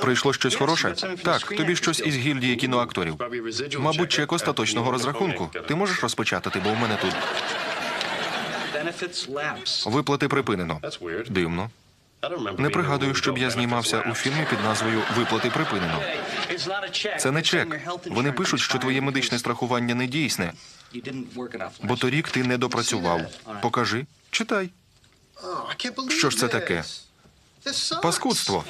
Прийшло щось хороше? Так, тобі щось із гільдії кіноакторів. Мабуть, чек остаточного розрахунку. Ти можеш розпочати, бо у мене тут виплати припинено. Дивно. Не пригадую, щоб я знімався у фільмі під назвою Виплати припинено. Це не чек. Вони пишуть, що твоє медичне страхування не дійсне, бо торік ти не допрацював. Покажи, читай. Що ж це таке? Паскудство.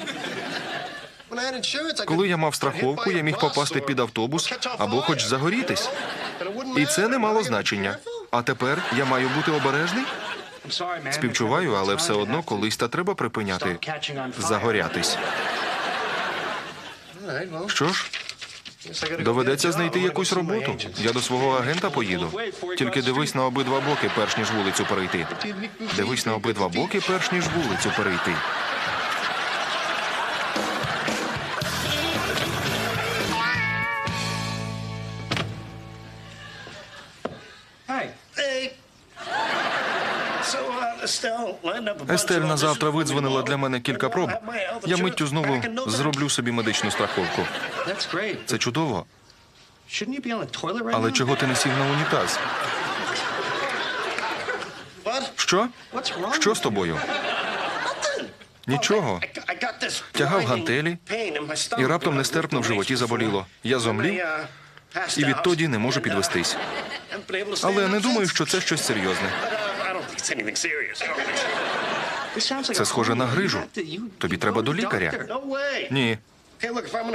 Коли я мав страховку, я міг попасти під автобус або хоч загорітись. І це не мало значення. А тепер я маю бути обережний? Співчуваю, але все одно колись та треба припиняти загорятись. Що ж, доведеться знайти якусь роботу. Я до свого агента поїду. Тільки дивись на обидва боки, перш ніж вулицю перейти. Дивись на обидва боки, перш ніж вулицю перейти. Естель на завтра видзвонила для мене кілька проб. Я миттю знову зроблю собі медичну страховку. Це чудово. Але чого ти не сів на унітаз? Що? Що з тобою? Нічого. Тягав гантелі, і раптом нестерпно в животі заболіло. Я зомлів і відтоді не можу підвестись. Але не думаю, що це щось серйозне. Це схоже на грижу. Тобі треба до лікаря. Ні.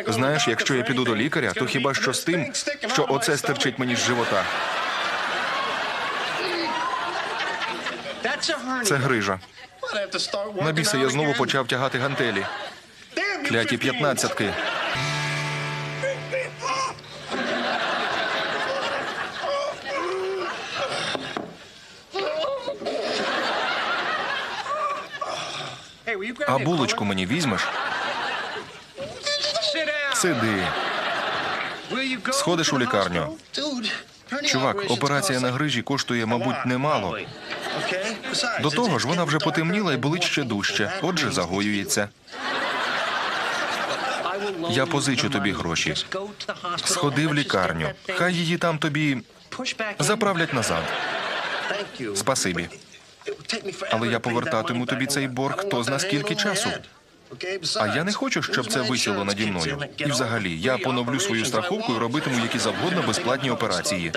Знаєш, якщо я піду до лікаря, то хіба що з тим, що оце стирчить мені з живота. Це грижа. На біса я знову почав тягати гантелі. Кляті п'ятнадцятки. А булочку мені візьмеш? Сиди. Сходиш у лікарню. Чувак, операція на грижі коштує, мабуть, немало. До того ж, вона вже потемніла і болить ще дужче. Отже, загоюється. Я позичу тобі гроші. Сходи в лікарню. Хай її там тобі заправлять назад. Спасибі. Але я повертатиму тобі цей борг хто зна скільки часу. А я не хочу, щоб це висіло наді мною. І взагалі, я поновлю свою страховку і робитиму які завгодно безплатні операції.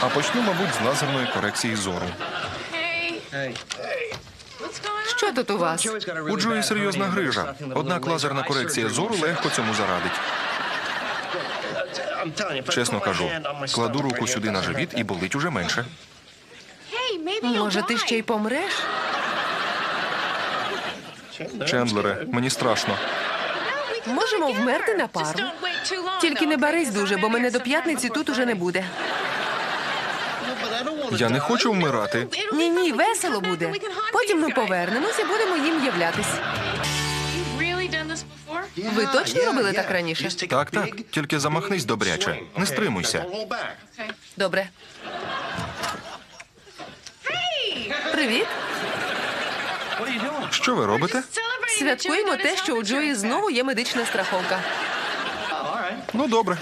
А почну, мабуть, з лазерної корекції зору. Що тут у вас? У Джої серйозна грижа. Однак лазерна корекція зору легко цьому зарадить. Чесно кажу, кладу руку сюди на живіт і болить уже менше. Може, ти ще й помреш? Чендлере, мені страшно. Можемо вмерти на пару. Тільки не барись дуже, бо мене до п'ятниці тут уже не буде. Я не хочу вмирати. Ні, ні, весело буде. Потім ми повернемося і будемо їм являтись. Ви точно робили так раніше? Так, так. Тільки замахнись добряче. Не стримуйся. Добре. Привіт. Що ви робите? Святкуємо те, що у Джої знову є медична страховка. Ну, добре.